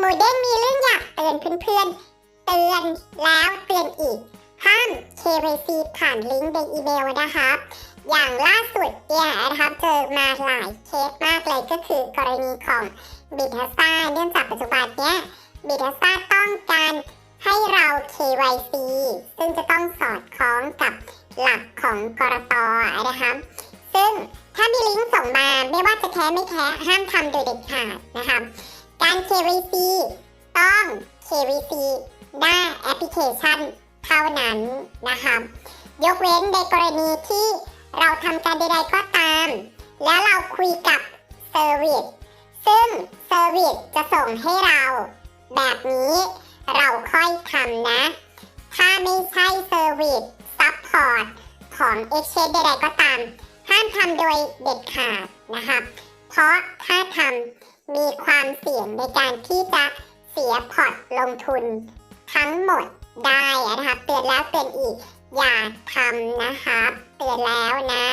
หมูเด้งมีเรื่องอยากเตือนเพื่อนๆ เตือนแล้วเตือนอีก ห้าม KYC ผ่านลิงก์ในอีเมลนะครับ อย่างล่าสุดเนี่ยนะครับเจอมาหลายเคสมากเลยก็คือกรณีของบิทัสซาเนื่องจากปัจจุบันเนี้ยบิทัสซาต้องการให้เรา KYC ซึ่งจะต้องสอดคล้องกับหลักของกรตนะครับ ซึ่งถ้ามีลิงก์ส่งมาไม่ว่าจะแท้ไม่แท้ห้ามทำโดยเด็ดขาดนะครับาร KYC ต้อง KYC หน้าแอปพลิเคชันเท่านั้นนะครับยกเว้นในกรณีที่เราทำการใดๆก็ตาม แล้วเราคุยกับเซอร์วิสซึ่งเซอร์วิสจะส่งให้เรา แบบนี้เราค่อยทำนะ ถ้าไม่ใช่เซอร์วิสซัพพอร์ตของ Exchange ใดๆก็ตาม ห้ามทำโดยเด็ดขาดนะครับเพราะถ้าทำ มีความเสี่ยงในการที่จะเสียพอร์ตลงทุนทั้งหมดได้นะคะเตือนแล้วเตือนอีกอย่าทำนะคะเตือนแล้วนะ